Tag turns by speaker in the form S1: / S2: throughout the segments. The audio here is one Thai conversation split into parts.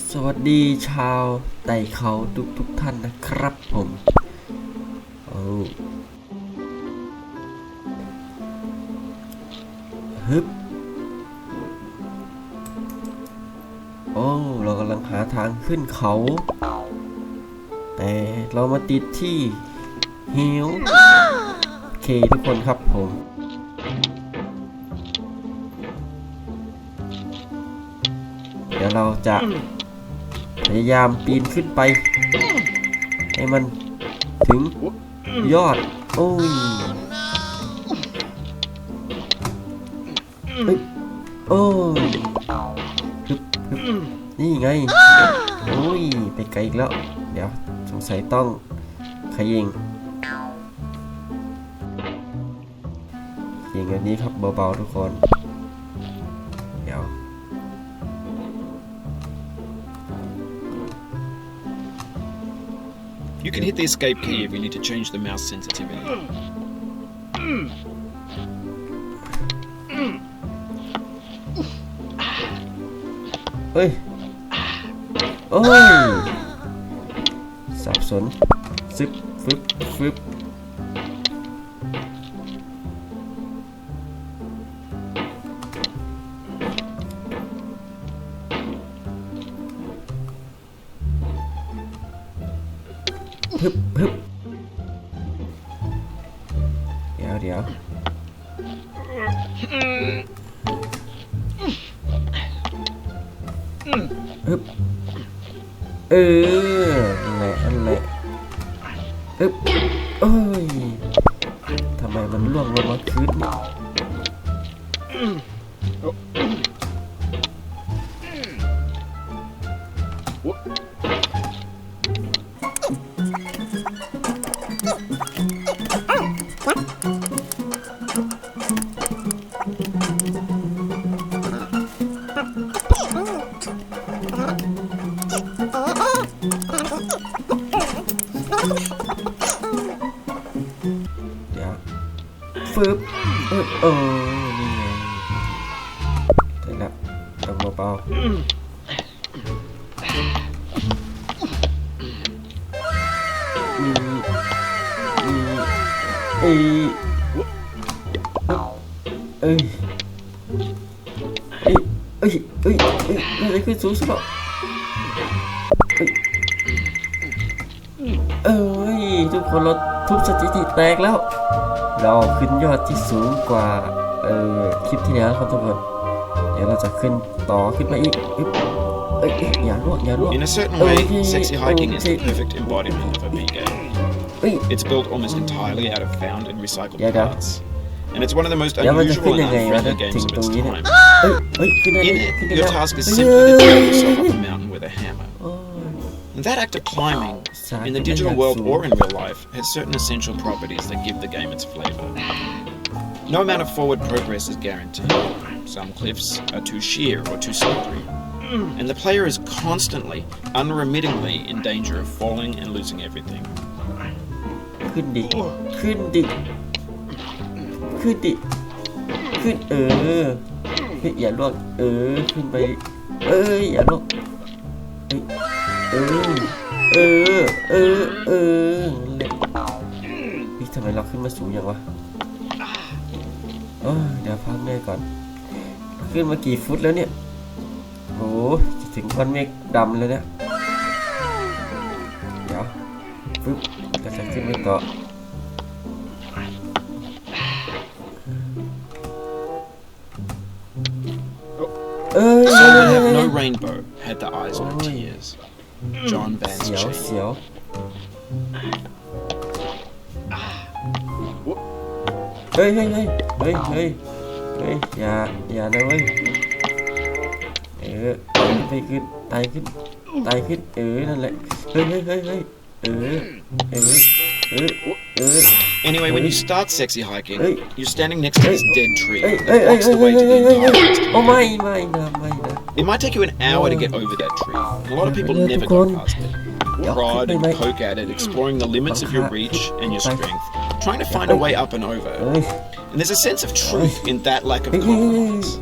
S1: สวัสดีชาวไต่เขาทุกทุกๆท่านนะครับผมโอ้ฮึบโอ้เรากำลังหาทางขึ้นเขา แต่เรามาติดที่เหวโอเคทุกคนครับผมเดี๋ยวเราจะ พยายามปีนขึ้นไป ให้มันถึงยอด โอ้ยเฮ้ยโอ้ยนี่ไง โอ้ย ไปไกลอีกแล้ว เดี๋ยวสงสัยต้องขยิงยิงแบบนี้ครับเบาๆทุกคน
S2: You can hit the escape key if you need to change the mouse sensitivity.
S1: Ôi Ôi Sạp xuống Xích Phức ฮึบฮึบเดี๋ยวเดี๋ยวฮึบเออนั่นแหละนั่นแหละอึ๊บเอ้ยทำไมมันล่วงลงมาคืนนี่ เดี๋ยวฟึบเออเออนี่ไงเสร็จแล้วต้องเบาๆมีมีเอ้ยเอ้ยเอ้ยเอ้ยเอ้ยเอ้ยอะไรขึ้นสูงสุดหรอเอ้ย เอ้ย ทุกคนเราทุบสถิติแตกแล้ว เราขึ้นยอดที่สูงกว่า เออคลิปที่แล้วครับทุกคน เดี๋ยวเราจะขึ้นต่อขึ้นไปอีกอึ๊บเอ้ยเอ้ยอย่าล่วงอย่าล่วง
S2: In a certain
S1: Okay,
S2: way, sexy hiking is the
S1: okay.
S2: perfect embodiment of a B game.
S1: เอ้ย
S2: It's built almost entirely out of found and recycled
S1: Yeah, yeah.
S2: parts. And it's one of the most
S1: เดี๋ยวมันจะขึ้น
S2: unusual
S1: ยัง
S2: and
S1: ไงวะ
S2: unfriendly
S1: ถ้าถึ
S2: games
S1: ง
S2: of
S1: ตรง
S2: its
S1: นี้เนี่ย
S2: time.
S1: เอ้ยเอ้ยขึ้นได้
S2: In
S1: ขึ้น
S2: it,
S1: ได้
S2: your
S1: แล้ว
S2: task is
S1: เฮ้
S2: simply to throw
S1: ย
S2: yourself up a mountain with a hammer.
S1: โอ้ย
S2: And that act of climbing,
S1: Sa-
S2: in the
S1: akin
S2: digital
S1: yan,
S2: world
S1: so-
S2: or in real life, has certain essential properties that give the game its flavour. No amount of forward progress is guaranteed. Some cliffs are too sheer or too slippery. And the player is constantly, unremittingly in danger of falling and losing everything.
S1: ขึ้นดิ ขึ้นดิ ขึ้นดิ ขึ้นเออเฮ้ยอย่าล่วงเออ ขึ้นไป เอ้ยอย่าล่วงเอ้ย เออ เออ เออ เออนี่ทำไมเราขึ้นมาสูงอย่างวะเดี๋ยวพักเหนื่ก่อน ขึ้นมากี่ฟุตแล้วเนี่ยโอ้จะถึงก้อนเมฆดำแล้วเนี่ยเดี๋ยวปึ๊บก็จะขึ้นไปต่อเอ้ย
S2: have no rainbow had the eyes no
S1: Oi.
S2: tears. John Vance
S1: เสียว
S2: Chain.
S1: เสียวเฮ้ยเฮ้ยเฮ้ยเฮ้ยเฮ้ยเฮ้ยอย่าอย่านะเว้ยเออไปขึ้นไตขึ้นไตขึ้นเออนั่นแหละเฮ้ยเฮ้ยเฮ้ยเฮ้ยเออเออเออเออ
S2: Anyway, when you start sexy hiking,
S1: Hey.
S2: you're standing next to this
S1: Hey.
S2: dead tree
S1: เอ้ย
S2: that
S1: เอ้ยเอ้ย
S2: blocks
S1: เอ้
S2: the
S1: ย
S2: way
S1: เอ้ย
S2: to the
S1: เอ้ยเอ้ย
S2: entire rest of
S1: โอ้
S2: the
S1: ไม่
S2: way.
S1: ไม่นะไม่นะ
S2: It might take you an hour to get over that tree. A lot of people never
S1: go
S2: past it. Prod and poke at it, exploring the limits of your reach and your strength, trying to find a way up and over. And there's a sense of truth in that lack of
S1: confidence.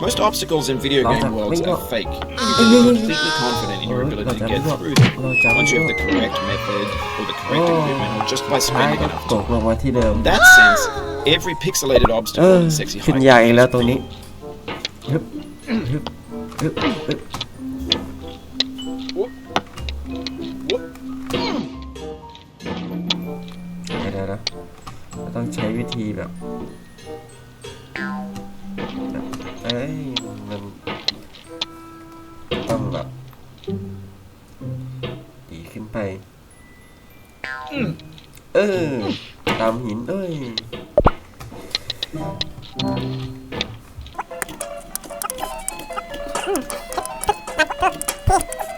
S2: Most obstacles in video game worlds are fake. You're completely confident in your ability to get through them. Once you have the correct method or the correct equipment or just by spending enough time. In that sense, every pixelated obstacle in sexy high
S1: อเดี๋ยวนะเราต้องใช้วิธีแบบแบบ เอ้ย มันต้องแบบดีขึ้นไป เออ ตามหินเอ้ย Ha ha ha!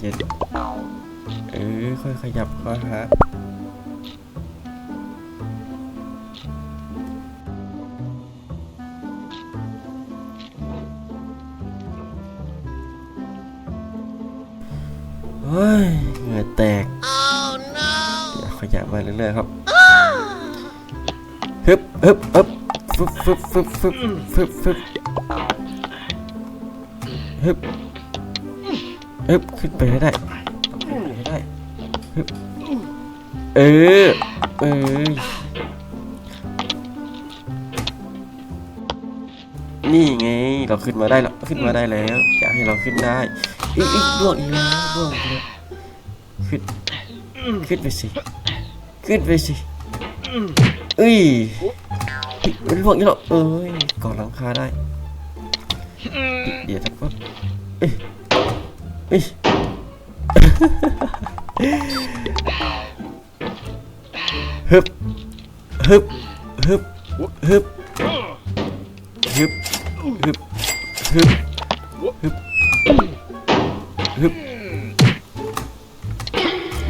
S1: เย็นเออค่อยขยับค่อยหาเฮ้ยเหงื่อแตกเดี๋ยวขยับมาเรื่อยๆครับฮึบฮึบฮึบฟึบฟึบฟึบฟึบฟึบฟึบฮึบ ฮึบขึ้นไปให้ได้ไปให้ได้เออเออนี่ไงเราขึ้นมาได้แล้วขึ้นมาได้แล้วอยากให้เราขึ้นได้อีกอีกล่วงอีกแล้วล่วงอีกแล้วขึ้นขึ้นไปสิขึ้นไปสิเอ้ยมันล่วงอีกแล้วเอ้ยก่อนหลังคาได้เดี๋ยวทักว่าเอ้ย เอ้ยฮึบฮึบฮึบฮึบฮึบฮึบฮึบฮึบฮึบ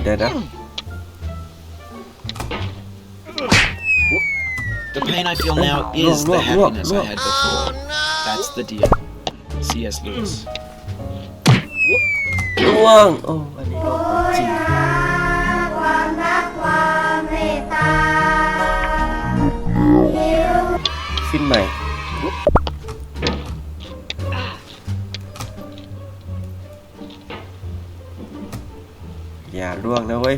S1: เดี๋ยวนะ
S2: The pain I feel now is the
S1: look, look,
S2: happiness I
S1: look.
S2: had before. That's the deal. C.S. Lewis.
S1: ล่วง โอ้ อันนี้ล่วงจริง
S3: ความรักความเมตตา
S1: ขึ้นใหม่อย่าล่วงนะเว้ย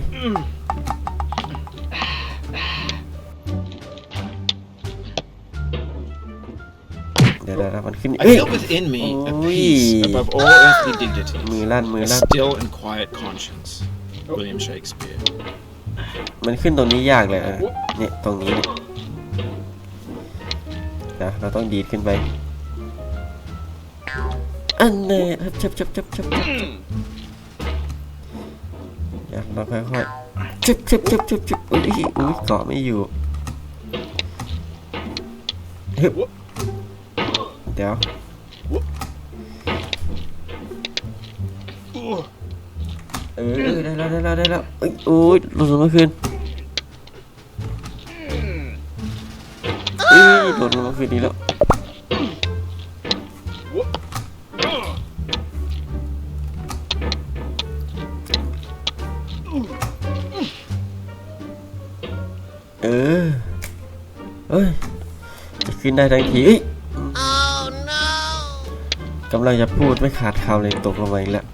S1: เดี๋ยวๆๆมันขึ้น
S2: I
S1: เอ้ย
S2: feel within me a
S1: Oi.
S2: peace above all earthly dignity.
S1: มือลั่นมือ
S2: A
S1: ลั่น
S2: still and quiet conscience. William Shakespeare.
S1: มันขึ้นตรงนี้ยากเลยเออเนี่ยตรงนี้เนี่ยนะเราต้องดีดขึ้นไป อันเน่ชับชับชับชับชับอยากเราค่อยๆชับชับชับชับชับอุ้ยอุ้ยเกาะไม่อยู่ฮึบ เดี๋ยวเออเออได้แล้วได้แล้วได้แล้วเอ้ยโอ้ยลงมาเมื่อคืนเอ้ยหล่นลงมาคืนนี้แล้วเออเฮ้ยจะขึ้นได้ทั้งทีเอ้ย กำลังจะพูดไม่ขาดคำเลยตกลงมาอีกแล้ว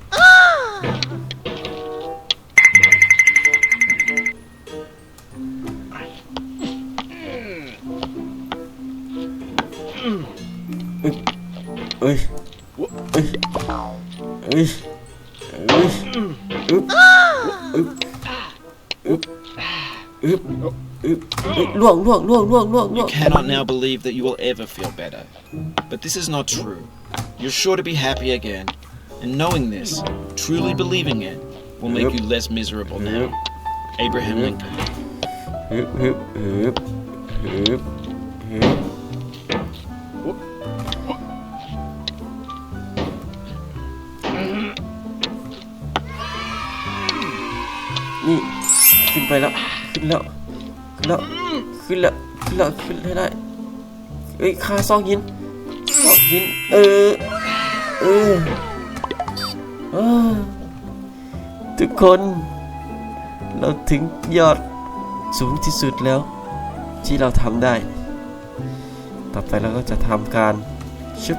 S1: เอ้ยเอ้ยเอ้ยเอ้ยอึ๊บอึ๊บอึ๊บอึ๊บอึ๊บล่วงล่วงล่วงล่วงล่วง
S2: You cannot now believe that you will ever feel better. But this is not true. You're sure to be happy again. And knowing this, truly believing it, will make
S1: Yep.
S2: you less miserable now. Abraham Lincoln.
S1: ฮึบฮึบฮึบฮึบฮึบนี่ ขึ้นไปแล้ว ขึ้นแล้ว ขึ้นแล้ว ขึ้นแล้ว ขึ้นแล้ว ขึ้นให้ได้เอ้ยคาซอกหินซอ กิน เออ เออทุกคน เราถึงยอดสูงที่สุดแล้ว ที่เราทำได้ ต่อไปเราก็จะทำการชึบ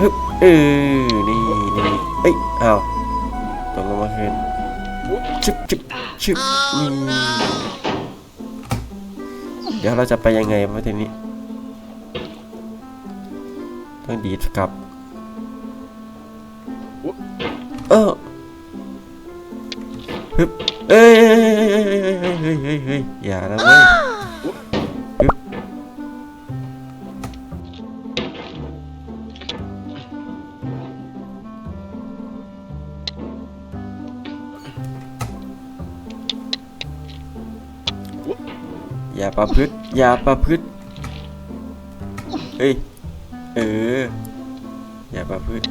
S1: ฮึบเออ นี่นี่เอ้ยอ้าวตกลงมาคืนชึบชึบชึบนี่ เดี๋ยวเราจะไปยังไงวะทีนี้ ต้องดีดกลับ เออฮึบเอ้ยเฮ้ยเฮ้ยเฮ้ยเฮ้ยเฮ้ยอย่านะเว้ย ประพฤติอย่าประพฤติเฮ้ย เออ อย่าประพฤติ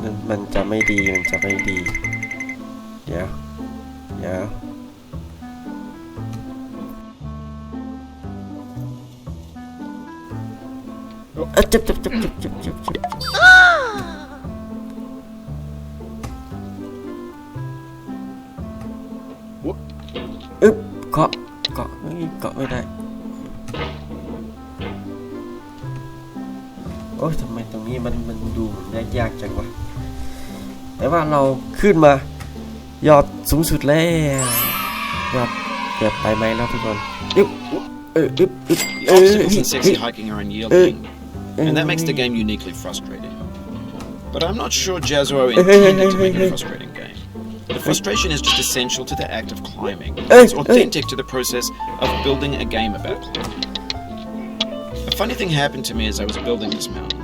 S1: มันมันจะไม่ดี มันจะไม่ดี เดี๋ยว เดี๋ยวเจับเจับเจับเจับเจับเจับจับอึ๊บเกาะเกาะเกาะไม่ได้ อ้ยทำไมตรงนี้มันมันดูเหมือนยากๆจังวะแต่ว่าเราขึ้นมา ยอดสูงสุดแล้วยอดเกือบไปไหมแล้วทุกคนอึ๊บเอออึ๊บอึ๊บ
S2: The
S1: เออ
S2: obstacles in
S1: เฮ้
S2: sexy
S1: ย
S2: hiking are
S1: เออ
S2: unyielding,
S1: เออ
S2: and that makes the game uniquely frustrating. But I'm not sure Jazzo
S1: hey,
S2: intended to
S1: hey,
S2: make
S1: hey.
S2: a frustrating game. The frustration is just essential to the act of climbing.
S1: Hey,
S2: It's
S1: hey.
S2: authentic to the process of building a game about climbing. A funny thing happened to me as I was building this mountain.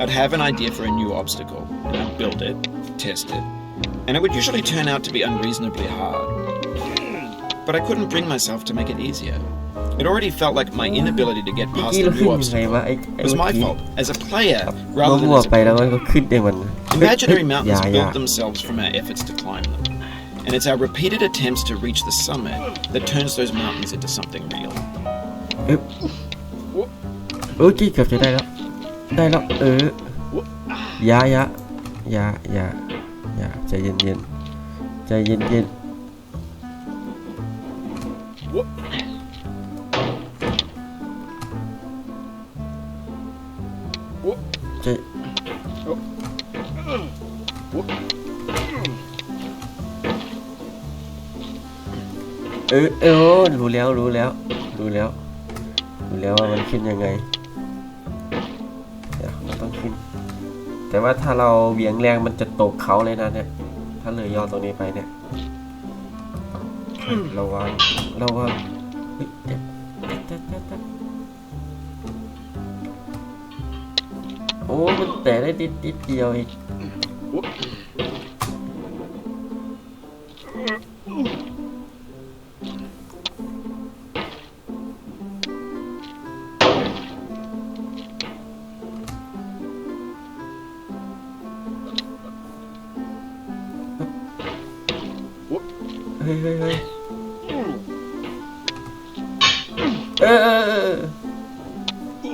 S2: I'd have an idea for a new obstacle, and I'd build it, test it, and it would usually turn out to be unreasonably hard. But I couldn't bring myself to make it easier. It already felt like my inability to get
S1: เมื่อ
S2: past
S1: กี้
S2: the
S1: เราขึ้น
S2: new
S1: ยังไง
S2: obstacle
S1: วะไอ้ไอ้
S2: was
S1: เมื่อ
S2: my
S1: กี้
S2: fault as a player
S1: เรา
S2: rather than
S1: มั่ว
S2: as a
S1: ไปแล้วมันก็ขึ้นเองมัน
S2: Imaginary
S1: เฮ้ย
S2: mountains
S1: อย่าอย่า
S2: build themselves from our efforts to climb them. And it's our repeated attempts to reach the summit that turns those mountains into something real.
S1: อึ๊บ โอ้ยกี้เกือบจะได้แล้ว ได้แล้ว เอออยาอยาอยาอยาอยาใจเย็นเย็นๆใจเย็นเย็นใจเออเออรู้แล้วรู้แล้วรู้แล้ว รู้แล้วว่ามันขึ้นยังไงเดี๋ยวมันต้องขึ้น แต่ว่าถ้าเราเหวี่ยงแรงมันจะตกเขาเลยนะเนี่ย ถ้าเลยยอดตรงนี้ไปเนี่ยระวังระวังเฮ้ยเดี๋ยวเดี๋ยวเดี๋ยวเดี๋ยวเดี๋ยวโอ้มันแต่ได้นิดนิดเดียวเอง ยเฮ้ยเฮ้ยเออเออเอ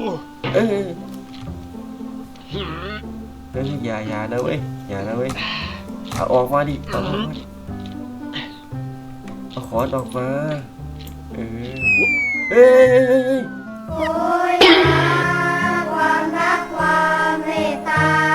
S1: อเออเฮ้ยอย่าอย่านยเว้ยอย่านยเว้ยเอาออกมาดิเอาออกมาเอาขอนออกมาเออเฮ้ย โอ้ยนะความ
S3: รักความเมตตา